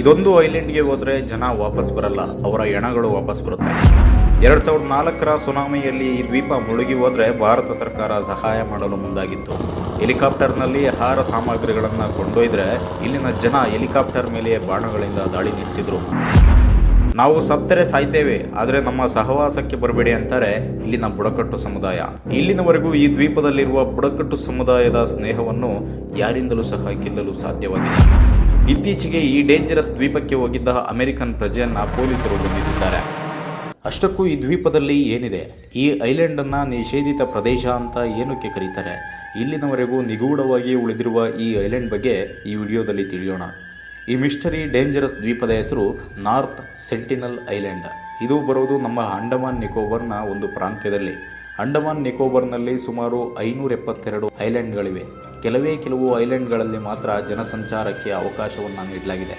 ಇದೊಂದು ಐಲ್ಯಾಂಡ್ಗೆ ಹೋದ್ರೆ ಜನ ವಾಪಸ್ ಬರಲ್ಲ, ಅವರ ಹೆಣಗಳು ವಾಪಸ್ ಬರುತ್ತೆ. ಎರಡ್ ಸಾವಿರದ ನಾಲ್ಕರ ಸುನಾಮಿಯಲ್ಲಿ ಈ ದ್ವೀಪ ಮುಳುಗಿ ಹೋದ್ರೆ ಭಾರತ ಸರ್ಕಾರ ಸಹಾಯ ಮಾಡಲು ಮುಂದಾಗಿತ್ತು. ಹೆಲಿಕಾಪ್ಟರ್ನಲ್ಲಿ ಆಹಾರ ಸಾಮಗ್ರಿಗಳನ್ನು ಕೊಂಡೊಯ್ದ್ರೆ ಇಲ್ಲಿನ ಜನ ಹೆಲಿಕಾಪ್ಟರ್ ಮೇಲೆ ಬಾಣಗಳಿಂದ ದಾಳಿ ನಡೆಸಿದ್ರು. ನಾವು ಸತ್ತರೆ ಸಾಯ್ತೇವೆ, ಆದರೆ ನಮ್ಮ ಸಹವಾಸಕ್ಕೆ ಬರಬೇಡಿ ಅಂತಾರೆ ಇಲ್ಲಿನ ಬುಡಕಟ್ಟು ಸಮುದಾಯ. ಇಲ್ಲಿನವರೆಗೂ ಈ ದ್ವೀಪದಲ್ಲಿರುವ ಬುಡಕಟ್ಟು ಸಮುದಾಯದ ಸ್ನೇಹವನ್ನು ಯಾರಿಂದಲೂ ಸಹ ಗೆಲ್ಲಲು ಸಾಧ್ಯವಾಗಿಲ್ಲ. ಇತ್ತೀಚೆಗೆ ಈ ಡೇಂಜರಸ್ ದ್ವೀಪಕ್ಕೆ ಹೋಗಿದ್ದ ಅಮೆರಿಕನ್ ಪ್ರಜೆಯನ್ನ ಪೊಲೀಸರು ಬಂಧಿಸಿದ್ದಾರೆ. ಅಷ್ಟಕ್ಕೂ ಈ ದ್ವೀಪದಲ್ಲಿ ಏನಿದೆ? ಈ ಐಲ್ಯಾಂಡನ್ನು ನಿಷೇಧಿತ ಪ್ರದೇಶ ಅಂತ ಏನಕ್ಕೆ ಕರೀತಾರೆ? ಇಲ್ಲಿನವರೆಗೂ ನಿಗೂಢವಾಗಿ ಉಳಿದಿರುವ ಈ ಐಲ್ಯಾಂಡ್ ಬಗ್ಗೆ ಈ ವಿಡಿಯೋದಲ್ಲಿ ತಿಳಿಯೋಣ. ಈ ಮಿಸ್ಟರಿ ಡೇಂಜರಸ್ ದ್ವೀಪದ ಹೆಸರು ನಾರ್ತ್ ಸೆಂಟಿನಲ್ ಐಲ್ಯಾಂಡ್ ಇದು ಬರೋದು ನಮ್ಮ ಅಂಡಮಾನ್ ನಿಕೋಬಾರ್ನ ಒಂದು ಪ್ರಾಂತ್ಯದಲ್ಲಿ. ಅಂಡಮಾನ್ ನಿಕೋಬಾರ್ನಲ್ಲಿ ಸುಮಾರು ಐನೂರ ಎಪ್ಪತ್ತೆರಡು ಐಲ್ಯಾಂಡ್ಗಳಿವೆ. ಕೆಲವೇ ಕೆಲವು ಐಲ್ಯಾಂಡ್ಗಳಲ್ಲಿ ಮಾತ್ರ ಜನಸಂಚಾರಕ್ಕೆ ಅವಕಾಶವನ್ನು ನೀಡಲಾಗಿದೆ.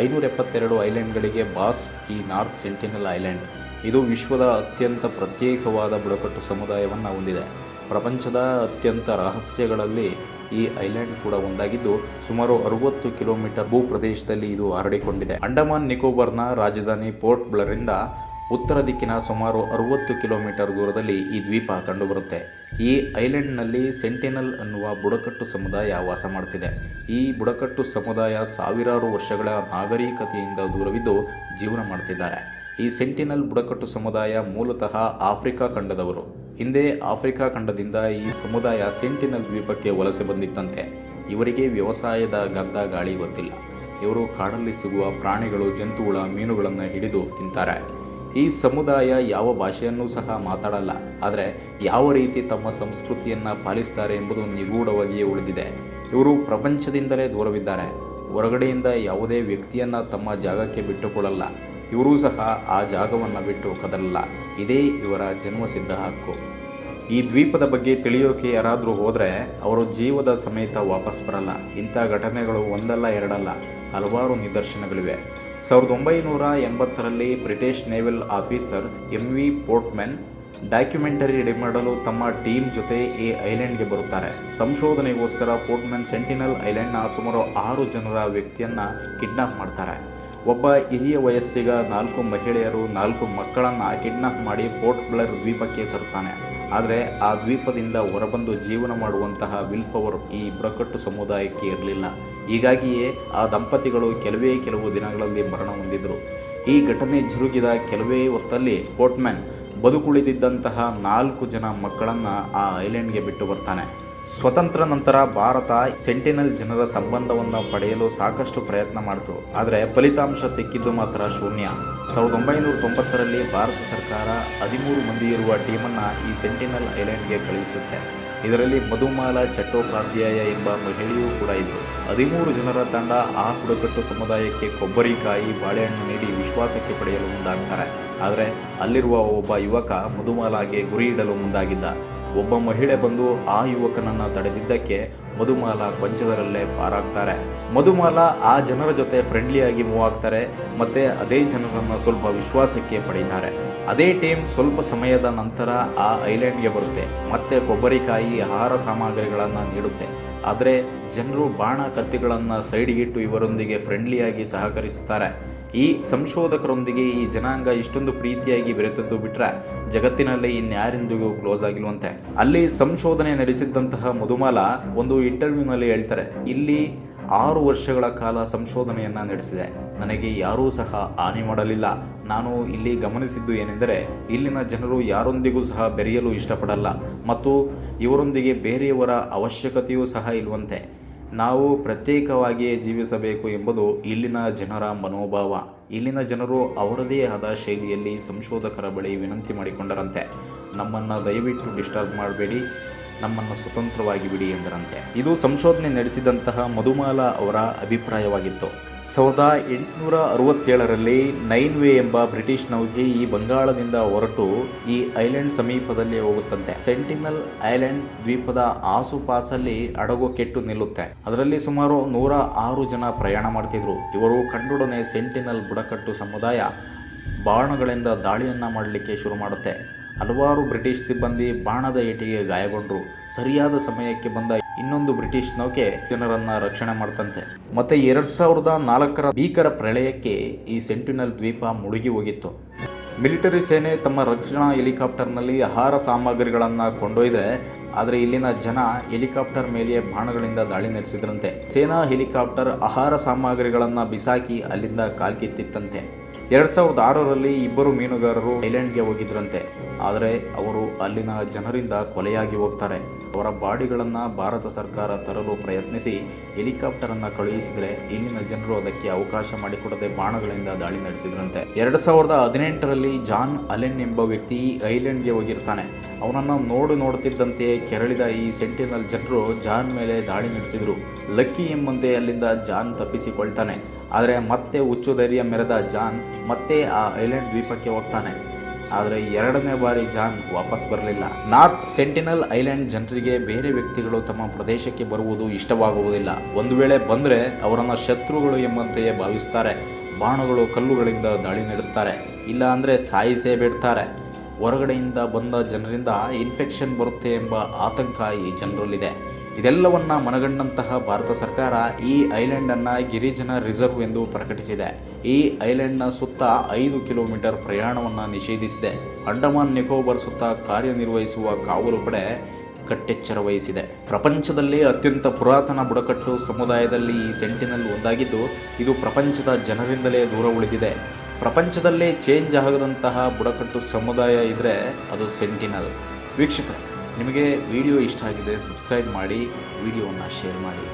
ಐನೂರ ಎಪ್ಪತ್ತೆರಡು ಐಲ್ಯಾಂಡ್ಗಳಿಗೆ ಬಾಸ್ ಈ ನಾರ್ತ್ ಸೆಂಟಿನಲ್ ಐಲ್ಯಾಂಡ್. ಇದು ವಿಶ್ವದ ಅತ್ಯಂತ ಪ್ರತ್ಯೇಕವಾದ ಬುಡಕಟ್ಟು ಸಮುದಾಯವನ್ನು ಹೊಂದಿದೆ. ಪ್ರಪಂಚದ ಅತ್ಯಂತ ರಹಸ್ಯಗಳಲ್ಲಿ ಈ ಐಲ್ಯಾಂಡ್ ಕೂಡ ಒಂದಾಗಿದ್ದು, ಸುಮಾರು ಅರವತ್ತು ಕಿಲೋಮೀಟರ್ ಭೂ ಪ್ರದೇಶದಲ್ಲಿ ಇದು ಹರಡಿಕೊಂಡಿದೆ. ಅಂಡಮಾನ್ ನಿಕೋಬಾರ್ನ ರಾಜಧಾನಿ ಪೋರ್ಟ್ ಬ್ಲರಿಂದ ಉತ್ತರ ದಿಕ್ಕಿನ ಸುಮಾರು ಅರುವತ್ತು ಕಿಲೋಮೀಟರ್ ದೂರದಲ್ಲಿ ಈ ದ್ವೀಪ ಕಂಡುಬರುತ್ತೆ. ಈ ಐಲ್ಯಾಂಡ್ನಲ್ಲಿ ಸೆಂಟಿನಲ್ ಅನ್ನುವ ಬುಡಕಟ್ಟು ಸಮುದಾಯ ವಾಸ ಮಾಡ್ತಿದೆ. ಈ ಬುಡಕಟ್ಟು ಸಮುದಾಯ ಸಾವಿರಾರು ವರ್ಷಗಳ ನಾಗರಿಕತೆಯಿಂದ ದೂರವಿದ್ದು ಜೀವನ ಮಾಡ್ತಿದ್ದಾರೆ. ಈ ಸೆಂಟಿನಲ್ ಬುಡಕಟ್ಟು ಸಮುದಾಯ ಮೂಲತಃ ಆಫ್ರಿಕಾ ಖಂಡದವರು. ಹಿಂದೆ ಆಫ್ರಿಕಾ ಖಂಡದಿಂದ ಈ ಸಮುದಾಯ ಸೆಂಟಿನಲ್ ದ್ವೀಪಕ್ಕೆ ವಲಸೆ ಬಂದಿತ್ತಂತೆ. ಇವರಿಗೆ ವ್ಯವಸಾಯದ ಗದ್ದ ಗಾಳಿ ಗೊತ್ತಿಲ್ಲ. ಇವರು ಕಾಡಲ್ಲಿ ಸಿಗುವ ಪ್ರಾಣಿಗಳು, ಜಂತುಗಳ ಮೀನುಗಳನ್ನು ಹಿಡಿದು ತಿಂತಾರೆ. ಈ ಸಮುದಾಯ ಯಾವ ಭಾಷೆಯನ್ನೂ ಸಹ ಮಾತಾಡಲ್ಲ, ಆದರೆ ಯಾವ ರೀತಿ ತಮ್ಮ ಸಂಸ್ಕೃತಿಯನ್ನು ಪಾಲಿಸ್ತಾರೆ ಎಂಬುದು ನಿಗೂಢವಾಗಿಯೇ ಉಳಿದಿದೆ. ಇವರು ಪ್ರಪಂಚದಿಂದಲೇ ದೂರವಿದ್ದಾರೆ. ಹೊರಗಡೆಯಿಂದ ಯಾವುದೇ ವ್ಯಕ್ತಿಯನ್ನು ತಮ್ಮ ಜಾಗಕ್ಕೆ ಬಿಟ್ಟುಕೊಳ್ಳಲ್ಲ ಇವರೂ ಸಹ ಆ ಜಾಗವನ್ನು ಬಿಟ್ಟು ಕದಲಲ್ಲ. ಇದೇ ಇವರ ಜನ್ಮಸಿದ್ಧ ಹಕ್ಕು. ಈ ದ್ವೀಪದ ಬಗ್ಗೆ ತಿಳಿಯೋಕೆ ಯಾರಾದರೂ ಹೋದರೆ ಅವರು ಜೀವದ ಸಮೇತ ವಾಪಸ್ ಬರಲ್ಲ. ಇಂಥ ಘಟನೆಗಳು ಒಂದಲ್ಲ ಎರಡಲ್ಲ, ಹಲವಾರು ನಿದರ್ಶನಗಳಿವೆ. ಸಾವಿರದ ಒಂಬೈನೂರ ಎಂಬತ್ತರಲ್ಲಿ British naval officer M V Portman documentary ready ಮಾಡಲು ತಮ್ಮ ಟೀಮ್ ಜೊತೆ ಈ ಐಲ್ಯಾಂಡ್ಗೆ ಬರುತ್ತಾರೆ. ಸಂಶೋಧನೆಗೋಸ್ಕರ ಪೋರ್ಟ್ಮೆನ್ ಸೆಂಟಿನಲ್ ಐಲ್ಯಾಂಡ್ನ ಸುಮಾರು ಆರು ಜನರ ವ್ಯಕ್ತಿಯನ್ನು ಕಿಡ್ನಾಪ್ ಮಾಡ್ತಾರೆ. ಒಬ್ಬ ಹಿರಿಯ ವಯಸ್ಸಿಗ ನಾಲ್ಕು ಮಹಿಳೆಯರು ನಾಲ್ಕು ಮಕ್ಕಳನ್ನು ಕಿಡ್ನಾಪ್ ಮಾಡಿ ಪೋರ್ಟ್ ಬ್ಲರ್ ದ್ವೀಪಕ್ಕೆ ತರುತ್ತಾನೆ. ಆದರೆ ಆ ದ್ವೀಪದಿಂದ ಹೊರಬಂದು ಜೀವನ ಮಾಡುವಂತಹ ವಿಲ್ ಪವರ್ ಈ ಬುಡಕಟ್ಟು ಸಮುದಾಯಕ್ಕೆ ಇರಲಿಲ್ಲ. ಹೀಗಾಗಿಯೇ ಆ ದಂಪತಿಗಳು ಕೆಲವೇ ಕೆಲವು ದಿನಗಳಲ್ಲಿ ಮರಣ ಹೊಂದಿದರು. ಈ ಘಟನೆ ಜರುಗಿದ ಕೆಲವೇ ಹೊತ್ತಲ್ಲಿ ಪೋರ್ಟ್ಮ್ಯಾನ್ ಬದುಕುಳಿದಿದ್ದಂತಹ ನಾಲ್ಕು ಜನ ಮಕ್ಕಳನ್ನು ಆ ಐಲ್ಯಾಂಡ್ಗೆ ಬಿಟ್ಟು ಬರ್ತಾನೆ. ಸ್ವತಂತ್ರ ನಂತರ ಭಾರತ ಸೆಂಟಿನಲ್ ಜನರ ಸಂಬಂಧವನ್ನು ಪಡೆಯಲು ಸಾಕಷ್ಟು ಪ್ರಯತ್ನ ಮಾಡಿತು. ಆದರೆ ಫಲಿತಾಂಶ ಸಿಕ್ಕಿದ್ದು ಮಾತ್ರ ಶೂನ್ಯ. ಸಾವಿರದ ಒಂಬೈನೂರ ತೊಂಬತ್ತರಲ್ಲಿ ಭಾರತ ಸರ್ಕಾರ ಹದಿಮೂರು ಮಂದಿ ಇರುವ ಟೀಮನ್ನು ಈ ಸೆಂಟಿನಲ್ ಐಲ್ಯಾಂಡ್ಗೆ ಕಳುಹಿಸುತ್ತೆ ಇದರಲ್ಲಿ ಮಧುಮಾಲ ಚಟ್ಟೋಪಾಧ್ಯಾಯ ಎಂಬ ಮಹಿಳೆಯೂ ಕೂಡ ಇದ್ದರು. ಹದಿಮೂರು ಜನರ ತಂಡ ಆ ಬುಡಕಟ್ಟು ಸಮುದಾಯಕ್ಕೆ ಕೊಬ್ಬರಿಕಾಯಿ ಬಾಳೆಹಣ್ಣು ನೀಡಿ ವಿಶ್ವಾಸಕ್ಕೆ ಪಡೆಯಲು ಮುಂದಾಗ್ತಾರೆ. ಆದರೆ ಅಲ್ಲಿರುವ ಒಬ್ಬ ಯುವಕ ಮಧುಮಾಲಾಗೆ ಗುರಿ ಇಡಲು ಮುಂದಾಗಿದ್ದ. ಒಬ್ಬ ಮಹಿಳೆ ಬಂದು ಆ ಯುವಕನನ್ನ ತಡೆದಿದ್ದಕ್ಕೆ ಮಧುಮಾಲ ಕೊಂಚದರಲ್ಲೇ ಪಾರಾಗ್ತಾರೆ. ಮಧುಮಾಲ ಆ ಜನರ ಜೊತೆ ಫ್ರೆಂಡ್ಲಿಯಾಗಿ ಮೂವ್ ಆಗ್ತಾರೆ, ಮತ್ತೆ ಅದೇ ಜನರನ್ನು ಸ್ವಲ್ಪ ವಿಶ್ವಾಸಕ್ಕೆ ಪಡೀತಾರೆ ಅದೇ ಟೀಮ್ ಸ್ವಲ್ಪ ಸಮಯದ ನಂತರ ಆ ಐಲ್ಯಾಂಡ್ಗೆ ಬರುತ್ತೆ, ಮತ್ತೆ ಕೊಬ್ಬರಿಕಾಯಿ ಆಹಾರ ಸಾಮಗ್ರಿಗಳನ್ನು ನೀಡುತ್ತೆ. ಆದರೆ, ಜನರು ಬಾಣ ಕತ್ತಿಗಳನ್ನು ಸೈಡ್ಗಿಟ್ಟು ಇವರೊಂದಿಗೆ ಫ್ರೆಂಡ್ಲಿಯಾಗಿ ಸಹಕರಿಸುತ್ತಾರೆ. ಈ ಸಂಶೋಧಕರೊಂದಿಗೆ ಈ ಜನಾಂಗ ಇಷ್ಟೊಂದು ಪ್ರೀತಿಯಾಗಿ ಬೆರೆತದ್ದು ಬಿಟ್ರೆ ಜಗತ್ತಿನಲ್ಲಿ ಇನ್ಯಾರಿಂದಿಗೂ ಕ್ಲೋಸ್ ಆಗಿಲ್ವಂತೆ. ಅಲ್ಲಿ ಸಂಶೋಧನೆ ನಡೆಸಿದ್ದಂತಹ ಮಧುಮಾಲ ಒಂದು ಇಂಟರ್ವ್ಯೂನಲ್ಲಿ ಹೇಳ್ತಾರೆ, ಇಲ್ಲಿ ಆರು ವರ್ಷಗಳ ಕಾಲ ಸಂಶೋಧನೆಯನ್ನು ನಡೆಸಿದೆ. ನನಗೆ ಯಾರೂ ಸಹ ಹಾನಿ ಮಾಡಲಿಲ್ಲ. ನಾನು ಇಲ್ಲಿ ಗಮನಿಸಿದ್ದು ಏನೆಂದರೆ, ಇಲ್ಲಿನ ಜನರು ಯಾರೊಂದಿಗೂ ಸಹ ಬೆರೆಯಲು ಇಷ್ಟಪಡಲ್ಲ. ಮತ್ತು ಇವರೊಂದಿಗೆ ಬೇರೆಯವರ ಅವಶ್ಯಕತೆಯೂ ಸಹ ಇಲ್ವಂತೆ. ನಾವು ಪ್ರತ್ಯೇಕವಾಗಿಯೇ ಜೀವಿಸಬೇಕು ಎಂಬುದು ಇಲ್ಲಿನ ಜನರ ಮನೋಭಾವ. ಇಲ್ಲಿನ ಜನರು ಅವರದೇ ಆದ ಶೈಲಿಯಲ್ಲಿ ಸಂಶೋಧಕರ ಬಳಿ ವಿನಂತಿ ಮಾಡಿಕೊಂಡರಂತೆ. ನಮ್ಮನ್ನು ದಯವಿಟ್ಟು ಡಿಸ್ಟರ್ಬ್ ಮಾಡಬೇಡಿ, ನಮ್ಮನ್ನು ಸ್ವತಂತ್ರವಾಗಿ ಬಿಡಿ ಎಂದರಂತೆ. ಇದು ಸಂಶೋಧನೆ ನಡೆಸಿದಂತಹ ಮಧುಮಾಲ ಅವರ ಅಭಿಪ್ರಾಯವಾಗಿತ್ತು. ಸಾವಿರದ ಎಂಟುನೂರ ಅರವತ್ತೇಳರಲ್ಲಿ ನೈನ್ ವೇ ಎಂಬ ಬ್ರಿಟಿಷ್ ನೌಕೆ ಈ ಬಂಗಾಳದಿಂದ ಹೊರಟು ಈ ಐಲ್ಯಾಂಡ್ ಸಮೀಪದಲ್ಲಿ ಹೋಗುತ್ತಂತೆ. ಸೆಂಟಿನಲ್ ಐಲ್ಯಾಂಡ್ ದ್ವೀಪದ ಆಸುಪಾಸಲ್ಲಿ ಹಡಗು ಕೆಟ್ಟು ನಿಲ್ಲುತ್ತೆ. ಅದರಲ್ಲಿ ಸುಮಾರು ನೂರ ಆರು ಜನ ಪ್ರಯಾಣ ಮಾಡ್ತಿದ್ರು. ಇವರು ಕಂಡೊಡನೆ ಸೆಂಟಿನಲ್ ಬುಡಕಟ್ಟು ಸಮುದಾಯ ಬಾಣಗಳಿಂದ ದಾಳಿಯನ್ನ ಮಾಡಲಿಕ್ಕೆ ಶುರು ಮಾಡುತ್ತೆ. ಹಲವಾರು ಬ್ರಿಟಿಷ್ ಸಿಬ್ಬಂದಿ ಬಾಣದ ಏಟಿಗೆ ಗಾಯಗೊಂಡರು. ಸರಿಯಾದ ಸಮಯಕ್ಕೆ ಬಂದ ಇನ್ನೊಂದು ಬ್ರಿಟಿಷ್ ನೌಕೆ ಜನರನ್ನ ರಕ್ಷಣೆ ಮಾಡ್ತಂತೆ. ಮತ್ತೆ ಎರಡ್ ಸಾವಿರದ ನಾಲ್ಕರ ಭೀಕರ ಪ್ರಳಯಕ್ಕೆ ಈ ಸೆಂಟಿನಲ್ ದ್ವೀಪ ಮುಳುಗಿ ಹೋಗಿತ್ತು. ಮಿಲಿಟರಿ ಸೇನೆ ತಮ್ಮ ರಕ್ಷಣಾ ಹೆಲಿಕಾಪ್ಟರ್ನಲ್ಲಿ ಆಹಾರ ಸಾಮಗ್ರಿಗಳನ್ನ ಕೊಂಡೊಯ್ದ್ರೆ, ಆದರೆ ಇಲ್ಲಿನ ಜನ ಹೆಲಿಕಾಪ್ಟರ್ ಮೇಲೆಯೇ ಬಾಣಗಳಿಂದ ದಾಳಿ ನಡೆಸಿದ್ರಂತೆ. ಸೇನಾ ಹೆಲಿಕಾಪ್ಟರ್ ಆಹಾರ ಸಾಮಗ್ರಿಗಳನ್ನು ಬಿಸಾಕಿ ಅಲ್ಲಿಂದ ಕಾಲ್ಕಿತ್ತಿತ್ತಂತೆ. ಎರಡ್ ಸಾವಿರದ ಆರರಲ್ಲಿ ಇಬ್ಬರು ಮೀನುಗಾರರು ಐಲ್ಯಾಂಡ್ಗೆ ಹೋಗಿದ್ರಂತೆ. ಆದರೆ ಅವರು ಅಲ್ಲಿನ ಜನರಿಂದ ಕೊಲೆಯಾಗಿ ಹೋಗ್ತಾರೆ. ಅವರ ಬಾಡಿಗಳನ್ನು ಭಾರತ ಸರ್ಕಾರ ತರಲು ಪ್ರಯತ್ನಿಸಿ ಹೆಲಿಕಾಪ್ಟರನ್ನು ಕಳುಹಿಸಿದರೆ ಇಲ್ಲಿನ ಜನರು ಅದಕ್ಕೆ ಅವಕಾಶ ಮಾಡಿಕೊಡದೆ ಬಾಣಗಳಿಂದ ದಾಳಿ ನಡೆಸಿದ್ರಂತೆ. ಎರಡು ಸಾವಿರದ ಹದಿನೆಂಟರಲ್ಲಿ ಜಾನ್ ಅಲೆನ್ ಎಂಬ ವ್ಯಕ್ತಿ ಈ ಐಲ್ಯಾಂಡ್ಗೆ ಹೋಗಿರ್ತಾನೆ. ಅವನನ್ನು ನೋಡು ನೋಡುತ್ತಿದ್ದಂತೆ ಕೆರಳಿದ ಈ ಸೆಂಟಿನಲ್ ಜನರು ಜಾನ್ ಮೇಲೆ ದಾಳಿ ನಡೆಸಿದರು. ಲಕ್ಕಿ ಎಂಬಂತೆ ಅಲ್ಲಿಂದ ಜಾನ್ ತಪ್ಪಿಸಿಕೊಳ್ತಾನೆ. ಆದರೆ ಮತ್ತೆ ಹುಚ್ಚು ಧೈರ್ಯ ಮೆರೆದ ಜಾನ್ ಮತ್ತೆ ಆ ಐಲ್ಯಾಂಡ್ ದ್ವೀಪಕ್ಕೆ ಹೋಗ್ತಾನೆ. ಆದರೆ ಎರಡನೇ ಬಾರಿ ಜಾನ್ ವಾಪಸ್ ಬರಲಿಲ್ಲ. ನಾರ್ತ್ ಸೆಂಟಿನಲ್ ಐಲ್ಯಾಂಡ್ ಜನರಿಗೆ ಬೇರೆ ವ್ಯಕ್ತಿಗಳು ತಮ್ಮ ಪ್ರದೇಶಕ್ಕೆ ಬರುವುದು ಇಷ್ಟವಾಗುವುದಿಲ್ಲ. ಒಂದು ವೇಳೆ ಬಂದರೆ ಅವರನ್ನು ಶತ್ರುಗಳು ಎಂಬಂತೆಯೇ ಭಾವಿಸ್ತಾರೆ. ಬಾಣಗಳು ಕಲ್ಲುಗಳಿಂದ ದಾಳಿ ನಡೆಸ್ತಾರೆ. ಇಲ್ಲ ಅಂದರೆ ಸಾಯಿಸೇ ಬಿಡ್ತಾರೆ. ಹೊರಗಡೆಯಿಂದ ಬಂದ ಜನರಿಂದ ಇನ್ಫೆಕ್ಷನ್ ಬರುತ್ತೆ ಎಂಬ ಆತಂಕ ಈ ಜನರಲ್ಲಿದೆ. ಇದೆಲ್ಲವನ್ನ ಮನಗಂಡಂತಹ ಭಾರತ ಸರ್ಕಾರ ಈ ಐಲ್ಯಾಂಡನ್ನು ಗಿರಿಜನ ರಿಸರ್ವ್ ಎಂದು ಪ್ರಕಟಿಸಿದೆ. ಈ ಐಲ್ಯಾಂಡ್ನ ಸುತ್ತ ಐದು ಕಿಲೋಮೀಟರ್ ಪ್ರಯಾಣವನ್ನು ನಿಷೇಧಿಸಿದೆ. ಅಂಡಮಾನ್ ನಿಕೋಬಾರ್ ಸುತ್ತ ಕಾರ್ಯನಿರ್ವಹಿಸುವ ಕಾವಲು ಪಡೆ ಕಟ್ಟೆಚ್ಚರ ವಹಿಸಿದೆ. ಪ್ರಪಂಚದಲ್ಲಿ ಅತ್ಯಂತ ಪುರಾತನ ಬುಡಕಟ್ಟು ಸಮುದಾಯದಲ್ಲಿ ಈ ಸೆಂಟಿನಲ್ ಒಂದಾಗಿದ್ದು, ಇದು ಪ್ರಪಂಚದ ಜನರಿಂದಲೇ ದೂರ ಉಳಿದಿದೆ. ಪ್ರಪಂಚದಲ್ಲೇ ಚೇಂಜ್ ಆಗದಂತಹ ಬುಡಕಟ್ಟು ಸಮುದಾಯ ಇದ್ರೆ ಅದು ಸೆಂಟಿನಲ್. ವೀಕ್ಷಕರೇ ನಿಮಗೆ ವಿಡಿಯೋ ಇಷ್ಟ ಆಗಿದೆ ಸಬ್ಸ್ಕ್ರೈಬ್ ಮಾಡಿ ವಿಡಿಯೋವನ್ನು ಶೇರ್ ಮಾಡಿ.